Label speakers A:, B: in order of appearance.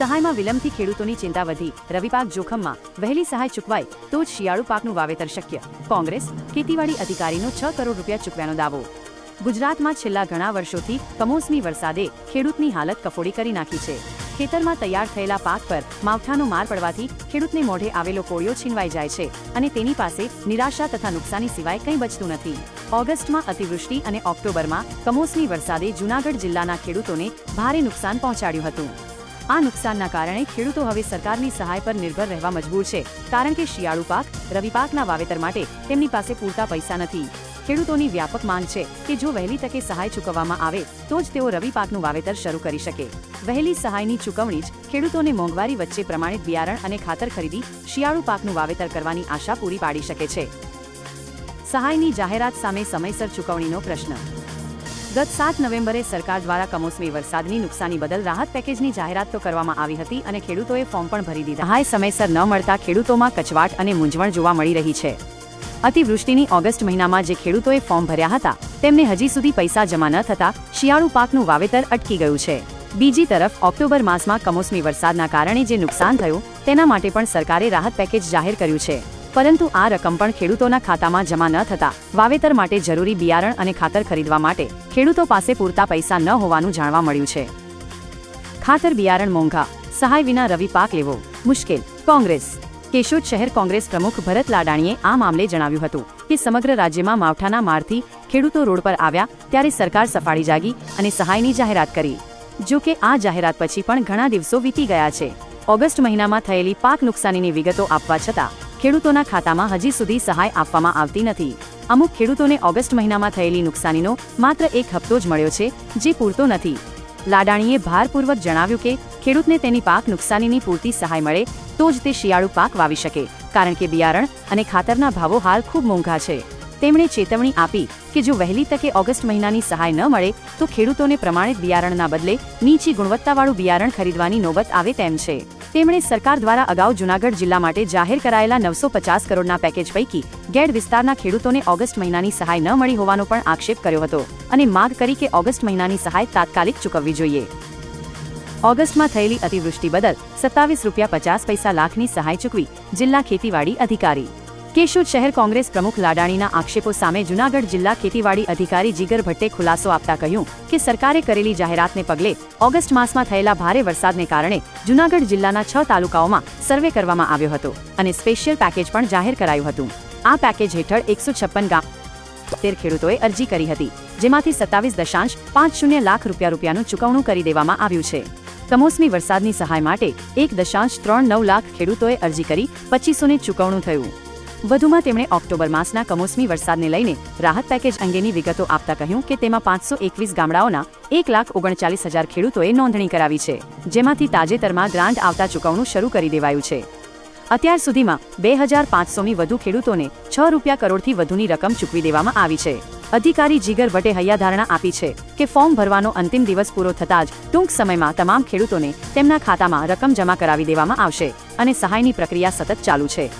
A: સહાયમાં વિલંબથી ખેડૂતોની ચિંતા વધી. રવિપાક જોખમમાં. વહેલી સહાય ચૂકવાય તો જ શિયાળુ પાકનું વાવેતર શક્ય. કોંગ્રેસ ખેતીવાડી અધિકારીનો છ કરોડ રૂપિયા ચૂકવ્યાનો દાવો. ગુજરાતમાં છેલ્લા ઘણા વર્ષોથી કમોસમી વરસાદે ખેડૂતની હાલત કફોડી કરી નાખી છે. ખેતરમાં તૈયાર થયેલા પાક પર માવઠાનો માર પડવાથી ખેડૂતને મોઢે આવેલો કોળિયો છીનવાઈ જાય છે અને તેની પાસે નિરાશા તથા નુકસાની સિવાય કંઈ બચતું નથી. ઓગસ્ટમાં અતિવૃષ્ટિ અને ઓક્ટોબરમાં કમોસમી વરસાદે જૂનાગઢ જિલ્લાના ખેડૂતોને ભારે નુકસાન પહોંચાડ્યું હતું. આ નુકસાનના કારણે ખેડૂતો હવે સરકારની સહાય પર નિર્ભર રહેવા મજબૂર છે. કારણ કે શિયાળુ પાક, રવિ પાકના વાવેતર માટે તેમની પાસે પૂરતા પૈસા નથી. ખેડૂતોની વ્યાપક માંગ છે કે જો વહેલી તકે સહાય ચૂકવવામાં આવે, તો જ તેઓ રવિ પાકનું વાવેતર શરૂ કરી શકે. વહેલી સહાયની ચૂકવણી જ ખેડૂતોને મોંઘવારી વચ્ચે પ્રમાણિત બિયારણ અને ખાતર ખરીદી, શિયાળુ પાકનું વાવેતર કરવાની આશા પૂરી પાડી શકે છે. સહાયની જાહેરાત સામે સમયસર ચૂકવણીનો પ્રશ્ન ગત સાત નવેમ્બરે સરકાર દ્વારા કમોસમી વરસાદની નુકસાની બદલ રાહત પેકેજની જાહેરાત તો કરવામાં આવી હતી અને ખેડૂતોએ ફોર્મ પણ ભરી દીધા. હાય સમયસર ન મળતા ખેડૂતોમાં કચવાટ અને મૂંઝવણ જોવા મળી રહી છે. અતિવૃષ્ટિની ઓગસ્ટ મહિનામાં જે ખેડૂતોએ ફોર્મ ભર્યા હતા, તેમને હજી સુધી પૈસા જમા ન થતા શિયાળુ પાકનું વાવેતર અટકી ગયું છે. બીજી તરફ, ઓક્ટોબર માસમાં કમોસમી વરસાદના કારણે જે નુકસાન થયું, તેના માટે પણ સરકારે રાહત પેકેજ જાહેર કર્યું છે. પરંતુ આ રકમ પણ ખેડૂતોના ખાતામાં જમા ન થતા. વાવેતર માટે જરૂરી બિયારણ અને ખાતર ખરીદવા માટે ખેડૂતો પાસે પૂરતા પૈસા ન હોવાનું જાણવા મળ્યું છે. ખાતર બિયારણ મોંઘા. સહાય વિના રવિ પાક લેવો. મુશ્કેલ. કોંગ્રેસ. કેશોદ શહેર કોંગ્રેસ પ્રમુખ ભરત લાડાણીએ આ મામલે જણાવ્યું હતું કે સમગ્ર રાજ્યમાં માવઠાના મારથી ખેડૂતો રોડ પર આવ્યા ત્યારે સરકાર સફાળી જાગી અને સહાયની જાહેરાત કરી. જો કે આ જાહેરાત પછી પણ ઘણા દિવસો વીતી ગયા છે. ઓગસ્ટ મહિનામાં થયેલી પાક નુકસાનીની વિગતો આપવા છતાં ખેડૂતોના ખાતામાં હજી સુધી સહાય આપવામાં આવતી નથી. અમુક ખેડૂતોને ઓગસ્ટ મહિનામાં થયેલી નુકસાનીનો માત્ર એક હપ્તો જ મળ્યો છે, જે પૂરતો નથી. લાડાણીએ ભારપૂર્વક જણાવ્યું કે, ખેડૂતને તેની પાક નુકસાનીની પૂરતી સહાય મળે, તો જ તે શિયાળુ પાક વાવી શકે, કારણ કે બિયારણ અને ખાતરના ભાવો હાલ ખૂબ મોંઘા છે. તેમણે ચેતવણી આપી કે જો વહેલી તકે ઓગસ્ટ મહિનાની સહાય ન મળે, તો ખેડૂતોને પ્રમાણિત બિયારણના બદલે નીચી ગુણવત્તાવાળું બિયારણ ખરીદવાની નોબત આવે તેમ છે. તેમણે સરકાર દ્વારા અગાઉ જૂનાગઢ જિલ્લા માટે જાહેર કરાયેલા નવસો પચાસ કરોડના પેકેજ પૈકી ગેડ વિસ્તારના ખેડૂતોને ઓગસ્ટ મહિનાની સહાય ન મળી હોવાનો પણ આક્ષેપ કર્યો હતો અને માગ કરી કે ઓગસ્ટ મહિનાની સહાય તાત્કાલિક ચૂકવવી જોઈએ. ઓગસ્ટમાં થયેલી અતિવૃષ્ટિ બદલ સત્તાવીસ રૂપિયા પચાસ પૈસા લાખની સહાય ચૂકવી જિલ્લા ખેતીવાડી અધિકારી કેશોદ શહેર કોંગ્રેસ પ્રમુખ લાડાણીના આક્ષેપો સામે જૂનાગઢ જિલ્લા ખેતીવાડી અધિકારી જીગર ભટ્ટે ખુલાસો આપતા કહ્યું કે સરકારે કરેલી જાહેરાતને પગલે ઓગસ્ટ માસમાં થયેલા ભારે વરસાદને કારણે જૂનાગઢ જિલ્લાના છ તાલુકાઓમાં સર્વે કરવામાં આવ્યો હતો અને સ્પેશિયલ પેકેજ પણ જાહેર કરાયું હતું. આ પેકેજ હેઠળ એકસો છપ્પન ગામ તેર ખેડૂતોએ અરજી કરી હતી, જેમાંથી સત્તાવીસ દશાંશ પાંચ શૂન્ય લાખ રૂપિયા રૂપિયાનું ચૂકવણું કરી દેવામાં આવ્યું છે. કમોસમી વરસાદની સહાય માટે એક દશાંશ ત્રણ નવ લાખ ખેડૂતોએ અરજી કરી પચીસોને ચૂકવણું થયું. વધુમાં તેમણે ઓક્ટોબર માસના કમોસમી વરસાદને લઈને રાહત પેકેજ અંગેની વિગતો આપતા કહ્યું કે તેમાં પાંચસો એકવીસ ગામડાઓના એક લાખ ઓગણચાલીસ હજાર ખેડૂતોએ નોંધણી કરાવી છે, જેમાંથી તાજેતરમાં ગ્રાન્ટ આવતા ચૂકવણું શરૂ કરી દેવાયું છે. અત્યાર સુધીમાં બે હજાર પાંચસોમી વધુ ખેડૂતોને છ રૂપિયા કરોડથી વધુની રકમ ચૂકવી દેવામાં આવી છે. અધિકારી જીગર ભટ્ટે હૈયાધારણા આપી છે કે ફોર્મ ભરવાનો અંતિમ દિવસ પૂરો થતાં જ ટૂંક સમયમાં તમામ ખેડૂતોને તેમના ખાતામાં રકમ જમા કરાવી દેવામાં આવશે અને સહાયની પ્રક્રિયા સતત ચાલુ છે.